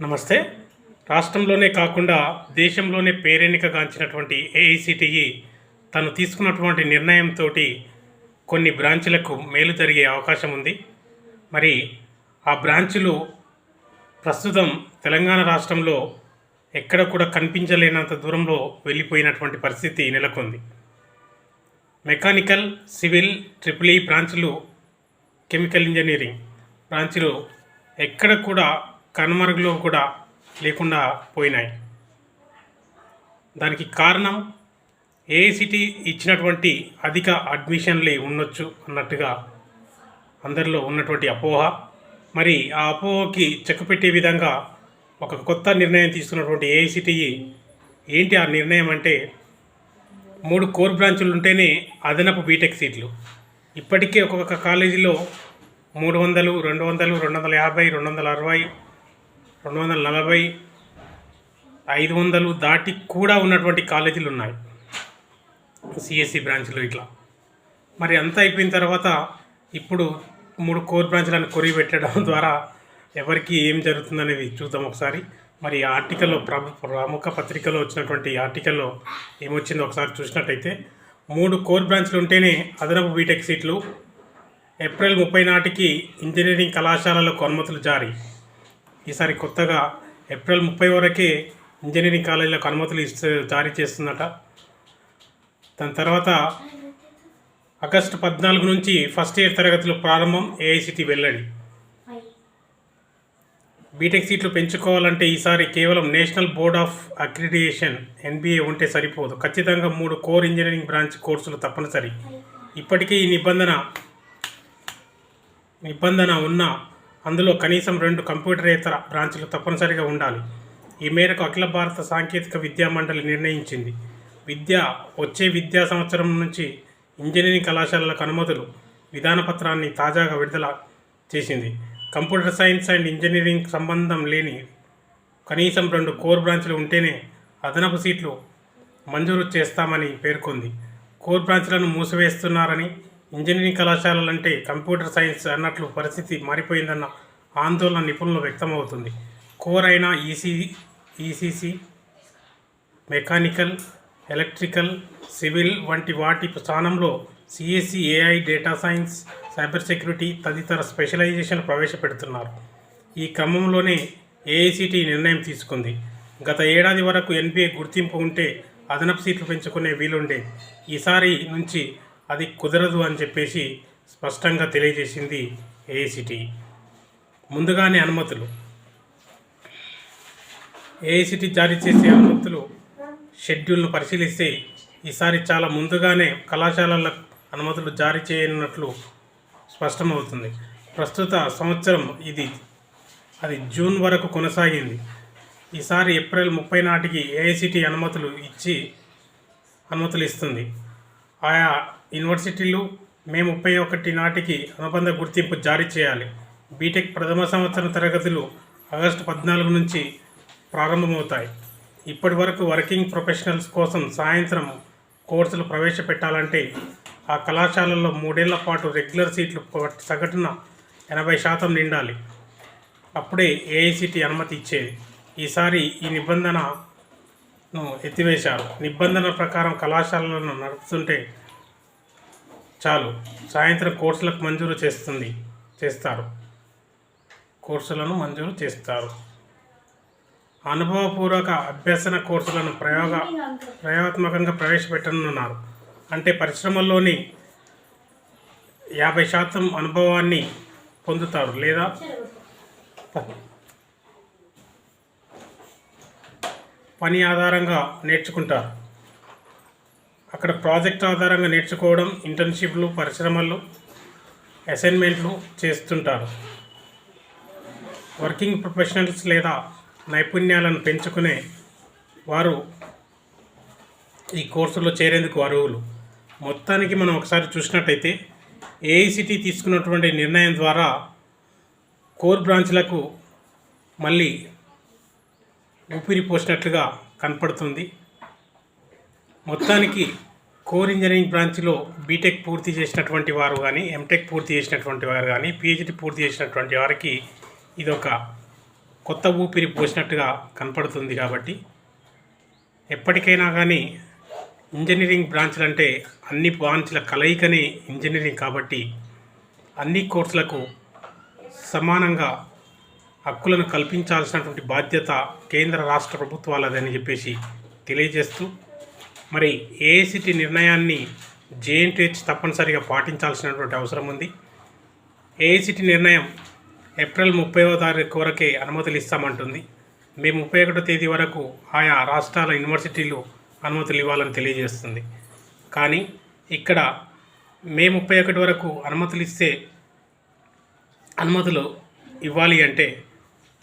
నమస్తే. రాష్ట్రంలోనే కాకుండా దేశంలోనే పేరెన్నికగాంచినటువంటి ఏఐసిటిఈ తను తీసుకున్నటువంటి నిర్ణయంతో కొన్ని బ్రాంచులకు మేలు జరిగే అవకాశం ఉంది. మరి ఆ బ్రాంచులు ప్రస్తుతం తెలంగాణ రాష్ట్రంలో ఎక్కడ కూడా కనిపించలేనంత దూరంలో వెళ్ళిపోయినటువంటి పరిస్థితి నెలకొంది. మెకానికల్ సివిల్ ట్రిపుల్ ఈ బ్రాంచ్లు కెమికల్ ఇంజనీరింగ్ బ్రాంచులు ఎక్కడ కూడా కనుమరుగులో కూడా లేకుండా పోయినాయి. దానికి కారణం ఏఐసిటి ఇచ్చినటువంటి అధిక అడ్మిషన్లే ఉండొచ్చు అన్నట్టుగా అందరిలో ఉన్నటువంటి అపోహ. మరి ఆ అపోహకి చెక్కపెట్టే విధంగా ఒక కొత్త నిర్ణయం తీసుకున్నటువంటి ఏఐసిటిఈ ఏంటి ఆ నిర్ణయం అంటే మూడు కోర్ బ్రాంచులు ఉంటేనే అదనపు బీటెక్ సీట్లు. ఇప్పటికే ఒక్కొక్క కాలేజీలో మూడు వందలు రెండు వందలు రెండు వందల యాభై రెండు వందల అరవై రెండు వందల నలభై ఐదు వందలు దాటి కూడా ఉన్నటువంటి కాలేజీలు ఉన్నాయి. సిఎస్సి బ్రాంచ్లు ఇట్లా. మరి అంతా అయిపోయిన తర్వాత ఇప్పుడు మూడు కోర్ బ్రాంచ్లను కొరి పెట్టడం ద్వారా ఎవరికి ఏం జరుగుతుందనేది చూద్దాం ఒకసారి. మరి ఈ ఆర్టికల్లో ప్రభు ప్రముఖ పత్రికలో వచ్చినటువంటి ఆర్టికల్లో ఏమొచ్చిందో ఒకసారి చూసినట్టయితే మూడు కోర్ బ్రాంచ్లు ఉంటేనే అదనపు బీటెక్ సీట్లు ఏప్రిల్ ముప్పై నాటికి ఇంజనీరింగ్ కళాశాలలకు అనుమతులు జారీ. ఈసారి కొత్తగా ఏప్రిల్ ముప్పై వరకే ఇంజనీరింగ్ కాలేజీలకు అనుమతులు ఇస్తూ జారీ చేస్తుందట దాని తర్వాత ఆగస్టు పద్నాలుగు నుంచి ఫస్ట్ ఇయర్ తరగతులు ప్రారంభం ఏఐసిటి వెల్లడి. బీటెక్ సీట్లు పెంచుకోవాలంటే ఈసారి కేవలం national board of accreditation NBA ఉంటే సరిపోదు. ఖచ్చితంగా మూడు కోర్ ఇంజనీరింగ్ బ్రాంచ్ కోర్సులు తప్పనిసరి. ఇప్పటికీ ఈ నిబంధన నిబంధన ఉన్న అందులో కనీసం రెండు కంప్యూటరేతర బ్రాంచ్లు తప్పనిసరిగా ఉండాలి. ఈ మేరకు అఖిల భారత సాంకేతిక విద్యా మండలి నిర్ణయించింది. విద్య వచ్చే విద్యా సంవత్సరం నుంచి ఇంజనీరింగ్ కళాశాలలకు అనుమతులు విధానపత్రాన్ని తాజాగా విడుదల చేసింది. కంప్యూటర్ సైన్స్ అండ్ ఇంజనీరింగ్ సంబంధం లేని కనీసం రెండు కోర్ బ్రాంచ్లు ఉంటేనే అదనపు సీట్లు మంజూరు చేస్తామని పేర్కొంది. కోర్ బ్రాంచ్లను మూసివేస్తున్నారని ఇంజనీరింగ్ కళాశాలలంటే కంప్యూటర్ సైన్స్ అన్నట్లు పరిస్థితి మారిపోయిందన్న ఆందోళన నిపుణులు వ్యక్తమవుతుంది. కోర్ అయిన EC ECE mechanical electrical civil వంటి వాటి స్థానంలో CSE AI data science cyber security తదితర స్పెషలైజేషన్ ప్రవేశపెడుతున్నారు. ఈ క్రమంలోనే ఏఐసిటి నిర్ణయం తీసుకుంది. గత ఏడాది వరకు ఎన్బిఏ గుర్తింపు ఉంటే అదనపు సీట్లు పెంచుకునే వీలుండే. ఈసారి నుంచి అది కుదరదు అని చెప్పేసి స్పష్టంగా తెలియజేసింది ఏఐసిటి ముందుగానే అనుమతులు. ఏఐసిటి జారీ చేసే అనుమతులు షెడ్యూల్ను పరిశీలిస్తే ఈసారి చాలా ముందుగానే కళాశాలల అనుమతులు జారీ చేయనున్నట్లు స్పష్టమవుతుంది. ప్రస్తుత సంవత్సరం ఇది. అది జూన్ వరకు కొనసాగింది. ఈసారి ఏప్రిల్ ముప్పై నాటికి ఏఐసిటి అనుమతులు ఇచ్చి అనుమతులు ఇస్తుంది. ఆయా యూనివర్సిటీలు మే ముప్పై ఒకటి నాటికి అనుబంధ గుర్తింపు జారీ చేయాలి. బీటెక్ ప్రథమ సంవత్సరం తరగతులు ఆగస్టు పద్నాలుగు నుంచి ప్రారంభమవుతాయి. ఇప్పటి వరకు వర్కింగ్ ప్రొఫెషనల్స్ కోసం సాయంత్రం కోర్సులు ప్రవేశపెట్టాలంటే ఆ కళాశాలల్లో మూడేళ్ళ పాటు రెగ్యులర్ సీట్లు సగటున ఎనభై శాతం నిండాలి. అప్పుడే ఏఐసిటి అనుమతి ఇచ్చేది. ఈసారి ఈ నిబంధనను ఎత్తివేశారు. నిబంధనల ప్రకారం కళాశాలలను నడుపుతుంటే చాలు. సాయంత్రం కోర్సులకు మంజూరు చేస్తుంది. చేస్తారు. కోర్సులను మంజూరు చేస్తారు. అనుభవపూర్వక అభ్యసన కోర్సులను ప్రయోగ ప్రయోగాత్మకంగా ప్రవేశపెట్టనున్నారు. అంటే పరిశ్రమల్లోని యాభై శాతం అనుభవాన్ని పొందుతారు లేదా? పని ఆధారంగా నేర్చుకుంటారు. అక్కడ ప్రాజెక్ట్ ఆధారంగా నేర్చుకోవడం ఇంటర్న్షిప్లు పరిశ్రమలు అసైన్మెంట్లు చేస్తుంటారు. వర్కింగ్ ప్రొఫెషనల్స్ లేదా నైపుణ్యాలను పెంచుకునే వారు ఈ కోర్సులో చేరేందుకు అర్హులు. మొత్తానికి మనం ఒకసారి చూసినట్టయితే ఏఐసిటి తీసుకున్నటువంటి నిర్ణయం ద్వారా కోర్ బ్రాంచ్లకు మళ్ళీ ఊపిరి పోసినట్లుగా కనపడుతుంది. మొత్తానికి కోర్ ఇంజనీరింగ్ బ్రాంచ్లో బీటెక్ పూర్తి చేసినటువంటి వారు కానీ ఎంటెక్ పూర్తి చేసినటువంటి వారు కానీ పిహెచ్డి పూర్తి చేసినటువంటి వారికి ఇదొక కొత్త ఊపిరి పోసినట్టుగా కనపడుతుంది కాబట్టి ఎప్పటికైనా కానీ ఇంజనీరింగ్ బ్రాంచ్లు అంటే అన్ని బ్రాంచ్ల కలయికనే ఇంజనీరింగ్ కాబట్టి అన్ని కోర్సులకు సమానంగా హక్కులను కల్పించాల్సినటువంటి బాధ్యత కేంద్ర రాష్ట్ర ప్రభుత్వాలదని చెప్పేసి తెలియజేస్తూ మరి ఏఐసిటి నిర్ణయాన్ని జేఎన్టీహెచ్ తప్పనిసరిగా పాటించాల్సినటువంటి అవసరం ఉంది. ఏఐసిటి నిర్ణయం ఏప్రిల్ ముప్పైవ తారీఖు వరకే అనుమతులు ఇస్తామంటుంది. మే ముప్పై ఒకటో తేదీ వరకు ఆయా రాష్ట్రాల యూనివర్సిటీలు అనుమతులు ఇవ్వాలని తెలియజేస్తుంది. కానీ ఇక్కడ మే ముప్పై ఒకటి వరకు అనుమతులు ఇస్తే అనుమతులు ఇవ్వాలి అంటే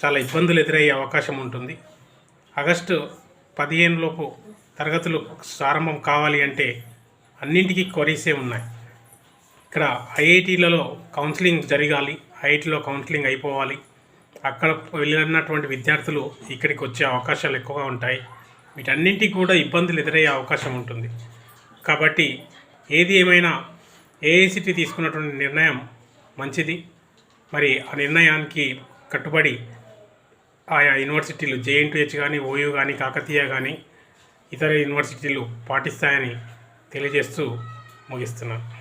చాలా ఇబ్బందులు ఎదురయ్యే అవకాశం ఉంటుంది. ఆగస్టు పదిహేను లోపు తరగతులు ప్రారంభం కావాలి అంటే అన్నింటికీ క్వరీసే ఉన్నాయి. ఇక్కడ ఐఐటీలలో కౌన్సిలింగ్ జరగాలి ఐఐటీలో కౌన్సిలింగ్ అయిపోవాలి. అక్కడ వెళ్ళినటువంటి విద్యార్థులు ఇక్కడికి వచ్చే అవకాశాలు ఎక్కువగా ఉంటాయి. వీటన్నింటికి కూడా ఇబ్బందులు ఎదురయ్యే అవకాశం ఉంటుంది. కాబట్టి ఏది ఏమైనా ఏఐసిటి తీసుకున్నటువంటి నిర్ణయం మంచిది. మరి ఆ నిర్ణయానికి కట్టుబడి ఆయా యూనివర్సిటీలు జేఎన్టీహెచ్ కానీ ఓయూ కానీ కాకతీయ కానీ ఇతర యూనివర్సిటీలు పాటిస్తాయని తెలియజేస్తూ ముగిస్తున్నాను.